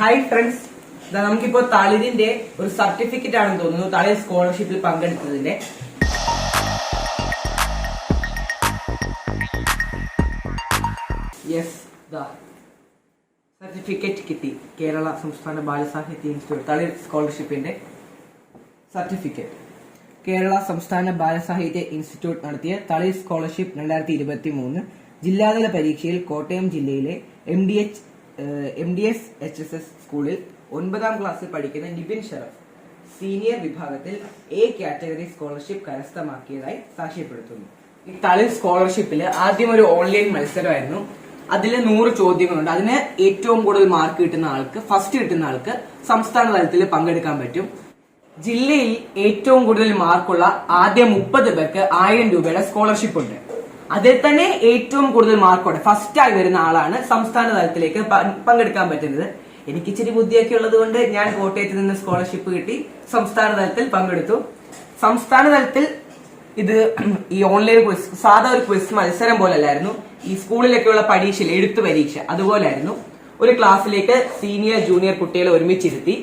Hi friends നമുക്കിപ്പോ തളിരിന്റെ ഒരു certificate ആണെന്ന് തോന്നുന്നു. തളിർ സ്കോളർഷിപ്പിൽ പങ്കെടുത്തതിന്റെ. യെസ് സർട്ടിഫിക്കറ്റ് കിട്ടി. കേരള സംസ്ഥാന ബാലസാഹിത്യ ഇൻസ്റ്റിറ്റ്യൂട്ട് തളിർ സ്കോളർഷിപ്പിന്റെ സർട്ടിഫിക്കറ്റ് കേരള സംസ്ഥാന ബാലസാഹിത്യ ഇൻസ്റ്റിറ്റ്യൂട്ട് നടത്തിയ തളിർ സ്കോളർഷിപ്പ് രണ്ടായിരത്തി ഇരുപത്തി മൂന്ന് ജില്ലാതല പരീക്ഷയിൽ കോട്ടയം ജില്ലയിലെ M D H M D S H S S സ്കൂളിൽ ഒൻപതാം ക്ലാസ്സിൽ പഠിക്കുന്ന നിബിൻ ഷറഫ് സീനിയർ വിഭാഗത്തിൽ എ കാറ്റഗറി സ്കോളർഷിപ്പ് കരസ്ഥമാക്കിയതായി സാക്ഷ്യപ്പെടുത്തുന്നു. തളിർ സ്കോളർഷിപ്പിൽ ആദ്യം ഒരു ഓൺലൈൻ മത്സരമായിരുന്നു. അതിൽ നൂറ് ചോദ്യങ്ങളുണ്ട്. അതിന് ഏറ്റവും കൂടുതൽ മാർക്ക് കിട്ടുന്ന ആൾക്ക് ഫസ്റ്റ് കിട്ടുന്ന ആൾക്ക് സംസ്ഥാന തലത്തിൽ പങ്കെടുക്കാൻ പറ്റും. ജില്ലയിൽ ഏറ്റവും കൂടുതൽ മാർക്കുള്ള ആദ്യ മുപ്പത് പേർക്ക് ആയിരം രൂപയുടെ സ്കോളർഷിപ്പ് ഉണ്ട്. അതിൽ തന്നെ ഏറ്റവും കൂടുതൽ മാർക്കോടെ ഫസ്റ്റ് ആയി വരുന്ന ആളാണ് സംസ്ഥാന തലത്തിലേക്ക് പങ്കെടുക്കാൻ പറ്റുന്നത്. എനിക്ക് ഇച്ചിരി ബുദ്ധിയൊക്കെ ഉള്ളത് കൊണ്ട് ഞാൻ കോട്ടയത്ത് നിന്ന് സ്കോളർഷിപ്പ് കിട്ടി. സംസ്ഥാന തലത്തിൽ പങ്കെടുത്തു. സംസ്ഥാന തലത്തിൽ ഇത് ഈ ഓൺലൈൻ ക്വിസ് സാധാ ഒരു ക്വിസ് മത്സരം പോലല്ലായിരുന്നു. ഈ സ്കൂളിലൊക്കെയുള്ള പരീക്ഷയിൽ എഴുത്തു പരീക്ഷ അതുപോലായിരുന്നു. ഒരു ക്ലാസ്സിലേക്ക് സീനിയർ ജൂനിയർ കുട്ടികളെ ഒരുമിച്ചിരുത്തി.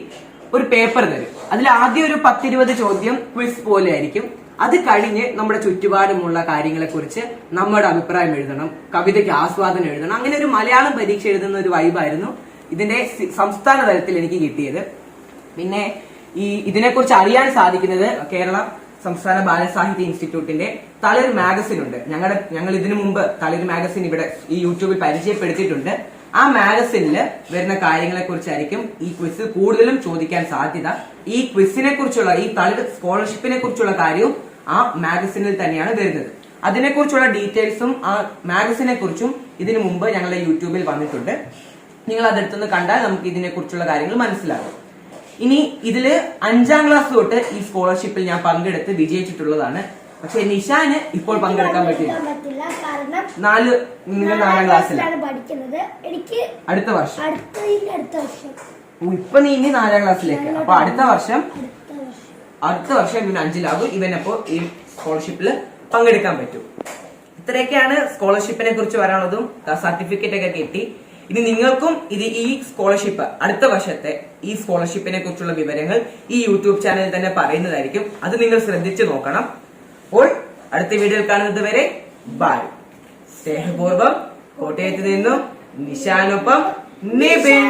ഒരു പേപ്പർ തരും. അതിൽ ആദ്യം ഒരു പത്തിരുപത് ചോദ്യം ക്വിസ് പോലെ ആയിരിക്കും അത് കഴിഞ്ഞ് നമ്മുടെ ചുറ്റുപാടുമുള്ള കാര്യങ്ങളെക്കുറിച്ച് നമ്മുടെ അഭിപ്രായം എഴുതണം കവിതയ്ക്ക് ആസ്വാദനം എഴുതണം. അങ്ങനെ ഒരു മലയാളം പരീക്ഷ എഴുതുന്ന ഒരു വൈബായിരുന്നു ഇതിന്റെ സംസ്ഥാന തലത്തിൽ എനിക്ക് കിട്ടിയത്. പിന്നെ ഈ ഇതിനെക്കുറിച്ച് അറിയാൻ സാധിക്കുന്നത് കേരള സംസ്ഥാന ബാലസാഹിത്യ ഇൻസ്റ്റിറ്റ്യൂട്ടിന്റെ തളിർ മാഗസിൻ ഉണ്ട് ഞങ്ങളുടെ ഞങ്ങൾ ഇതിനു മുമ്പ് തളിർ മാഗസിൻ ഇവിടെ ഈ യൂട്യൂബിൽ പരിചയപ്പെടുത്തിയിട്ടുണ്ട്. ആ മാഗസിനിൽ വരുന്ന കാര്യങ്ങളെ കുറിച്ചായിരിക്കും ഈ ക്വിസ് കൂടുതലും ചോദിക്കാൻ സാധ്യത. ഈ ക്വിസിനെ കുറിച്ചുള്ള ഈ തളിർ സ്കോളർഷിപ്പിനെ കുറിച്ചുള്ള കാര്യവും ആ മാഗസിനിൽ തന്നെയാണ് വരുന്നത്. അതിനെക്കുറിച്ചുള്ള ഡീറ്റെയിൽസും ആ മാഗസിനെ കുറിച്ചും ഇതിനു മുമ്പ് ഞങ്ങളുടെ യൂട്യൂബിൽ വന്നിട്ടുണ്ട്. നിങ്ങൾ അതെടുത്തുനിന്ന് കണ്ടാൽ നമുക്ക് ഇതിനെ കുറിച്ചുള്ള കാര്യങ്ങൾ മനസ്സിലാകും. ഇനി ഇതിൽ അഞ്ചാം ക്ലാസ് തൊട്ട് ഈ സ്കോളർഷിപ്പിൽ ഞാൻ പങ്കെടുത്ത് വിജയിച്ചിട്ടുള്ളതാണ് പക്ഷെ നിഷാന് ഇപ്പോൾ പങ്കെടുക്കാൻ പറ്റില്ല. കാരണം നാല് നിങ്ങൾ നാലാം ക്ലാസ്സിലാണ് പഠിക്കുന്നത്. എനിക്ക് അടുത്ത വർഷം. അടുത്ത വർഷം. ഇപ്പൊ നീ ഇനി നാലാം ക്ലാസ്സിലേക്ക്. അപ്പൊ അടുത്ത വർഷം അടുത്ത വർഷം. ഇവന് ഇവൻ അഞ്ചിലാകും. ഇവനപ്പോ ഈ സ്കോളർഷിപ്പിൽ പങ്കെടുക്കാൻ പറ്റും. ഇത്രയൊക്കെയാണ് സ്കോളർഷിപ്പിനെ കുറിച്ച് പറയാനുള്ളതും സർട്ടിഫിക്കറ്റ് ഒക്കെ കിട്ടി. ഇനി നിങ്ങൾക്കും ഇത് ഈ സ്കോളർഷിപ്പ് അടുത്ത വർഷത്തെ ഈ സ്കോളർഷിപ്പിനെ കുറിച്ചുള്ള വിവരങ്ങൾ ഈ യൂട്യൂബ് ചാനലിൽ തന്നെ പറയുന്നതായിരിക്കും. അത് നിങ്ങൾ ശ്രദ്ധിച്ചു നോക്കണം. അപ്പോൾ അടുത്ത വീഡിയോയിൽ കാണുന്നത് വരെ ബൈ സ്നേഹപൂർവം കോട്ടയത്ത് നിന്നും നിശാനൊപ്പം നിബിൻ.